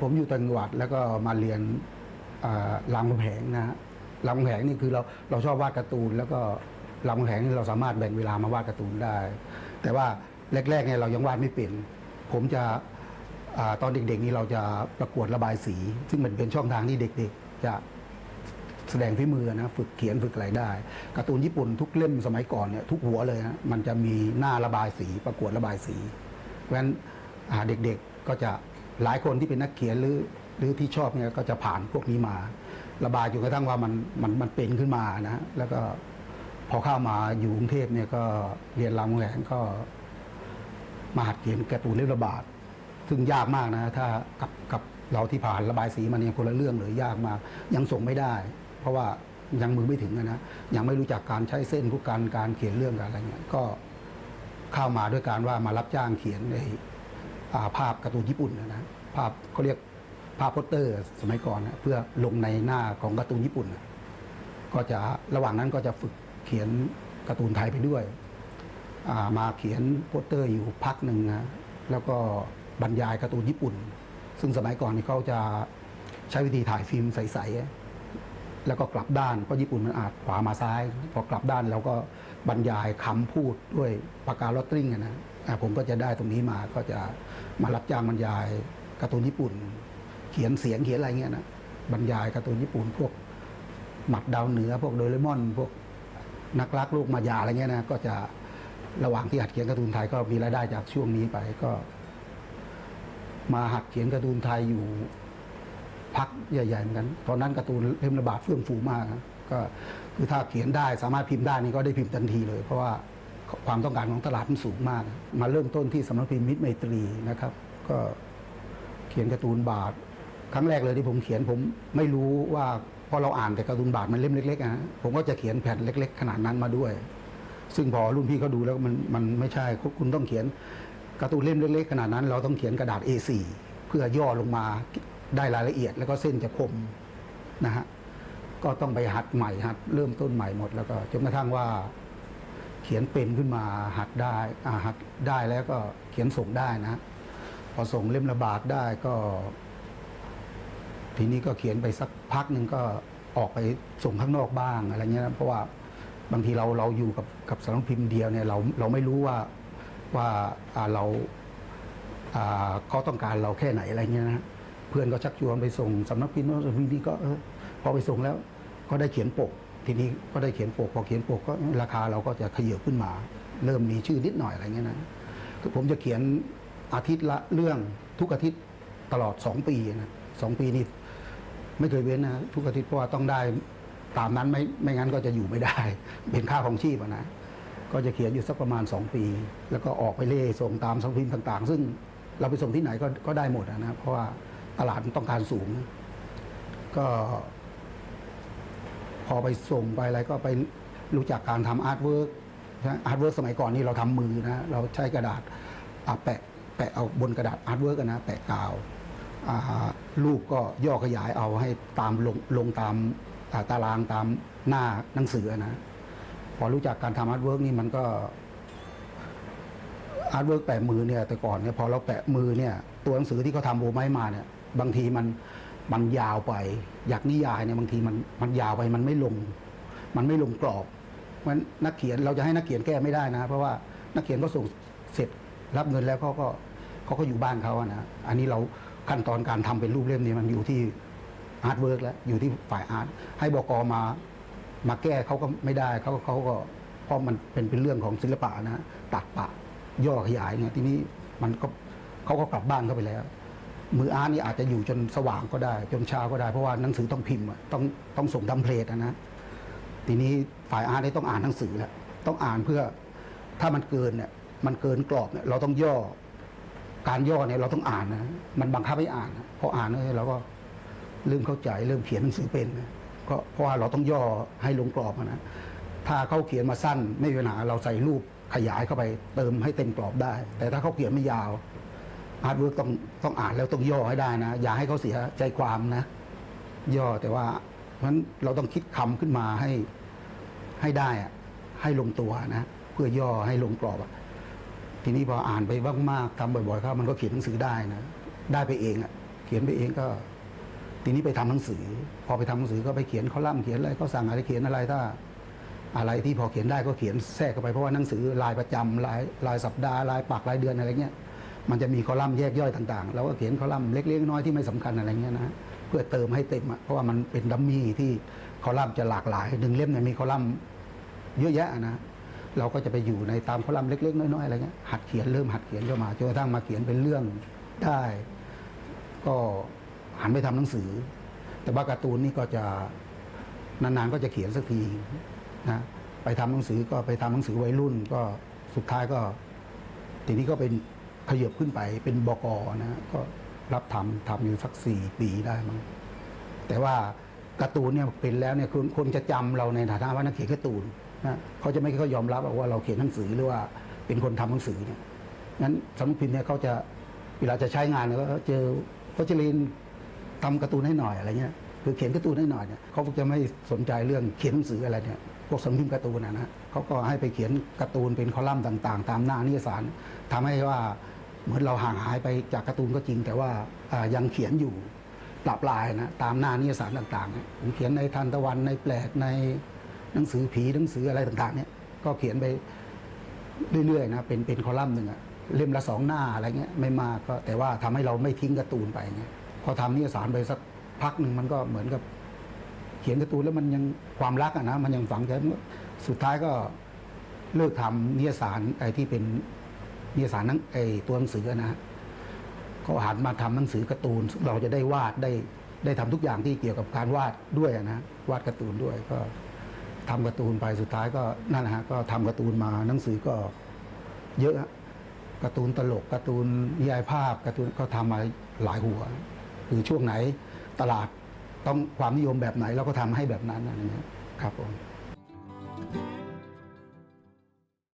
ผมอยู่ต่างจังหวัดแล้วก็มาเรียนอ่ารามคำแหงนะฮะรามคำแหงนี่คือเราเราชอบวาดการ์ตูน แล้วก็รามคำแหงนี่เราสามารถแบ่งเวลามาวาดการ์ตูนได้ แต่ว่าแรกๆเนี่ยเรายังวาดไม่เป็น ผมจะอตอนเด็กๆนี่เราจะประกวดระบายสี ซึ่งมันเป็นช่องทางที่เด็ก ๆ จะแสดงฝีมือนะฝึกเขียนฝึกอะไรได้การ์ตูนญี่ปุ่นทุกเล่มสมัยก่อนเนี่ยทุกหัวเลยนะมันจะมีหน้าระบายสี ประกวดระบายสีเพราะฉะนั้นเด็กๆก็จะ หลายคนที่เป็นนักเขียนหรือหรือที่ชอบเนี่ยก็จะผ่านพวกนี้มา ระบายจนกระทั่งว่ามันมันมันเป็นขึ้นมานะแล้วก็พอเข้ามาอยู่กรุงเทพเนี่ยก็เรียนรามแหงก็มาหัดเขียนการ์ตูนเล่มระบาด ซึ่งยากมากนะ ถ้ากับกับเราที่ผ่านระบายสีมาเนี่ยคนละเรื่องเลยยากมาก ยังส่งไม่ได้ เพราะว่ายังมือไม่ถึงนะยังไม่รู้จักการใช้เส้นผู้การการเขียนเรื่องการอะไรเงี้ยก็เข้ามาด้วยการว่ามารับจ้างเขียนในอ่า ภาพการ์ตูนญี่ปุ่นนะนะภาพเขาเรียกภาพโปสเตอร์สมัยก่อนนะเพื่อลงในหน้าของการ์ตูนญี่ปุ่นนะก็จะระหว่างนั้นก็จะฝึกเขียนการ์ตูนไทยไปด้วยามาเขียนโปสเตอร์อยู่พักหนึ่งนะแล้วก็บรรยายการ์ตูนญี่ปุ่น ซึ่งสมัยก่อนนี่เขาจะใช้วิธีถ่ายฟิล์มใสๆ แล้วก็กลับด้านเพราะญี่ปุ่นมันอาจขวามาซ้าย พอกลับด้านเราก็บรรยายคำพูดด้วยปากกาลอตตริงนะผมก็จะได้ตรงนี้มาก็จะมารับจ้างบรรยายการ์ตูนญี่ปุ่น เขียนเสียงเขียนอะไรเงี้ยนะบรรยายการ์ตูนญี่ปุ่นพวกหมัดดาวเหนือ พวกโดเรมอน พวกนักรักลูกมายาอะไรเงี้ยนะก็จะระหว่างที่หัดเขียนการ์ตูนไทยก็มีรายได้จากช่วงนี้ไปก็ มาหัดเขียนการ์ตูนไทยอยู่ พักใหญ่ๆเหมือนกัน ตอนนั้นการ์ตูนเล่มระบาดเฟื่องฟูมากก็คือถ้าเขียนได้สามารถพิมพ์ได้นี่ก็ได้พิมพ์ทันทีเลย เพราะว่าความต้องการของตลาดมันสูงมาก มาเริ่มต้นที่สำนักพิมพ์มิตรไมตรีนะครับ ก็เขียนการ์ตูนบาท ครั้งแรกเลยที่ผมเขียนผมไม่รู้ว่าพอเราอ่านแต่การ์ตูนบาทมันเล่มเล็กๆนะผมก็จะเขียนแผ่นเล็ก ๆ ขนาดนั้นมาด้วย ซึ่งพอรุ่นพี่เขาดูแล้วมันมันไม่ใช่คุณคุณต้องเขียนการ์ตูนเล่มเล็กๆขนาดนั้น เราต้องเขียนกระดาษ A4 เพื่อย่อลงมา ได้รายละเอียด แล้วก็เส้นจะคมนะฮะก็ต้องไปหัดใหม่หัดเริ่มต้นใหม่หมดแล้วก็จนกระทั่งว่า เขียนเป็นขึ้นมาหัดได้อ่าหัดได้แล้วก็เขียนส่งได้นะ พอส่งเล่มระบาดได้ก็ ทีนี้ก็เขียนไปสักพักหนึ่งก็ออกไปส่งข้างนอกบ้างอะไรเงี้ยนะเพราะว่าบางทีเราเราอยู่กับกับสำนักพิมพ์เดียวเนี่ยเราเราไม่รู้ว่าว่าอ่าเราอ่าเขาต้องการเราแค่ไหนอะไรเงี้ยนะ เพื่อนก็ชักชวนไปส่งสำนักพิมพ์โน้นสำนักพิมพ์นี้ก็เออพอไปส่งแล้วก็ได้เขียนปก ทีนี้ก็ได้เขียนปก พอเขียนปกก็ราคาเราก็จะขยับขึ้นมา เริ่มมีชื่อนิดหน่อยอะไรเงี้ยนะคือผมจะเขียนอาทิตย์ละเรื่องทุกอาทิตย์ตลอดสองปีนะสองปีนี่ไม่เคยเว้นนะทุกอาทิตย์เพราะว่าต้องได้ตามนั้นไม่ไม่งั้นก็จะอยู่ไม่ได้ เป็นค่าของชีพนะก็จะเขียนอยู่สักประมาณ 2 ปี แล้วก็ออกไปเล่ส่งตามสังพิมพ์ต่าง ๆ ซึ่งเราไปส่งที่ไหนก็ก็ได้หมดนะเพราะว่า ตลาดมันต้องการสูง ก็ พอไปส่งไปอะไรก็ไปรู้จักการทำอาร์ตเวิร์กอาร์ตเวิร์กสมัยก่อนนี่เราทำมือนะ เราใช้กระดาษอะแปะแปะเอาบนกระดาษอาร์ตเวิร์กนะ แปะกาวอ่ารูปก็ย่อขยายเอาให้ตามลงลงตามาตารางตามหน้าหนังสือนะ พอรู้จักการทำอาร์ตเวิร์กนี่มันก็อาร์ตเวิร์กแปะมือเนี่ยแต่ก่อนเนี่ยพอเราแปะมือเนี่ย ตัวหนังสือที่เขาทำโบไม้มาเนี่ย บางทีมันมันยาวไป อยากนิยายเนี่ยบางทีมันมันยาวไปมันไม่ลง มันไม่ลงกรอบเพราะฉะนั้นนักเขียนเราจะให้นักเขียนแก้ไม่ได้นะ เพราะว่านักเขียนก็ส่งเสร็จรับเงินแล้วเขาก็เขาก็อยู่บ้านเขาอะนะอันนี้เราขั้นตอนการทำเป็นรูปเล่มเนี่ยมันอยู่ที่อาร์ตเวิร์กแล้วอยู่ที่ฝ่ายอาร์ตให้บกมามาแก้เขาก็ไม่ได้เขาเขาก็เพราะมันเป็นเป็นเรื่องของศิลปะนะตัดปะย่อขยายเนี่ยทีนี้มันก็เขาก็กลับบ้านเขาไปแล้ว มืออาร์ตนี่อาจจะอยู่จนสว่างก็ได้ จนเช้าก็ได้เพราะว่าหนังสือต้องพิมพ์อะต้องต้องส่งทำเพลทอะนะทีนี้ฝ่ายอาร์ตนี่ต้องอ่านหนังสือแล้วต้องอ่านเพื่อถ้ามันเกินเนี่ยมันเกินกรอบเนี่ยเราต้องย่อการย่อเนี่ยเราต้องอ่านนะมันบังคับให้อ่านพออ่านเนี่ยเราก็เริ่มเข้าใจเริ่มเขียนหนังสือเป็นนะก็เพราะว่าเราต้องย่อให้ลงกรอบอะนะถ้าเขาเขียนมาสั้นไม่มีปัญหาเราใส่รูปขยายเข้าไปเติมให้เต็มกรอบได้ แต่ถ้าเขาเขียนไม่ยาว อาร์ตเวิร์กต้องต้องอ่านแล้วต้องย่อให้ได้นะ อย่าให้เขาเสียใจความนะ ย่อแต่ว่าเพราะฉะนั้นเราต้องคิดคำขึ้นมาให้ให้ได้อะให้ลงตัวนะ เพื่อย่อให้ลงกรอบอะทีนี้พออ่านไปมากๆทำบ่อยๆเข้ามันก็เขียนหนังสือได้นะได้ไปเองอะเขียนไปเองก็ ทีนี้ไปทำหนังสือ พอไปทำหนังสือก็ไปเขียนคอลัมน์เขียนอะไรก็สั่งอะไรเขียนอะไรถ้า อะไรที่พอเขียนได้ก็เขียนแทรกเข้าไปเพราะว่าหนังสือรายประจำรายรายสัปดาห์รายปักรายเดือนอะไรเงี้ย มันจะมีคอลัมน์แยกย่อยต่างๆเราก็เขียนคอลัมน์เล็กๆน้อยๆที่ไม่สำคัญอะไรเงี้ยนะเพื่อเติมให้เต็มเพราะว่ามันเป็นดัมมี่ที่คอลัมน์จะหลากหลายหนึ่งเล่มเนี่ยมีคอลัมน์เยอะแยะนะเราก็จะไปอยู่ในตามคอลัมน์เล็กๆ น้อยๆอะไรเงี้ยหัดเขียนเริ่มหัดเขียนเข้ามาจนกระทั่งมาเขียนเป็นเรื่องได้ ก็หันไปทำหนังสือ แต่ว่าการ์ตูนนี่ก็จะนานๆก็จะเขียนสักทีนะไปทำหนังสือก็ไปทำหนังสือวัยรุ่น ก็สุดท้ายก็ทีนี้ก็เป็น ขยับขึ้นไปเป็นบกนะ ก็รับทำทำอยู่สักสี่ปีได้มั้งแต่ว่าการ์ตูนเนี่ยเป็นแล้วเนี่ยคนคนจะจำเราในฐานะว่านักเขียนการ์ตูนนะเขาจะไม่ค่อยยอมรับว่าเราเขียนหนังสือหรือว่าเป็นคนทำหนังสือเนี่ยงั้นสำนักพิมพ์เนี่ยเขาจะเวลาจะใช้งานเนี่ยก็เจอพจรินทำการ์ตูนให้หน่อยอะไรเงี้ยคือเขียนการ์ตูนให้หน่อยเนี่ยเขาจะไม่สนใจเรื่องเขียนหนังสืออะไรเนี่ยพวกสำนักพิมพ์การ์ตูนนะนะเขาก็ให้ไปเขียนการ์ตูนเป็นคอลัมน์ต่าง ๆ ตามหน้านิยสารทำให้ว่า เหมือนเราห่างหายไปจากการ์ตูนก็จริง แต่ว่ายังเขียนอยู่ปรับลายนะตามหน้านิยสารต่างๆเนี่ยผมเขียนในทันตะวันในแปลกในหนังสือผีหนังสืออะไรต่างๆ เนี่ย ก็เขียนไปเรื่อยๆนะเป็นเป็นคอลัมน์หนึ่งอะเล่มละสองหน้าอะไรเงี้ยไม่มากก็ แต่ว่าทำให้เราไม่ทิ้งการ์ตูนไปเงี้ยพอทำนิยสารไปสักพักหนึ่งมันก็เหมือนกับ เขียนการ์ตูนแล้วมันยังความรักอะนะมันยังฝังใจสุดท้ายก็เลิกทำนิยสารไอ้ที่เป็น นิยสารนังไอตัวหนังสือนะก็หันมาทำหนังสือการ์ตูน เราจะได้วาดได้ได้ทำทุกอย่างที่เกี่ยวกับการวาดด้วยนะวาดการ์ตูนด้วยก็ทำการ์ตูนไปสุดท้ายก็นั่นแหละฮะก็ทำการ์ตูนมาหนังสือก็เยอะการ์ตูนตลกการ์ตูนนิยายภาพการ์ตูนก็ทำมาหลายหัว คือช่วงไหนตลาดต้องความนิยมแบบไหนเราก็ทำให้แบบนั้นอะไรเงี้ยครับผม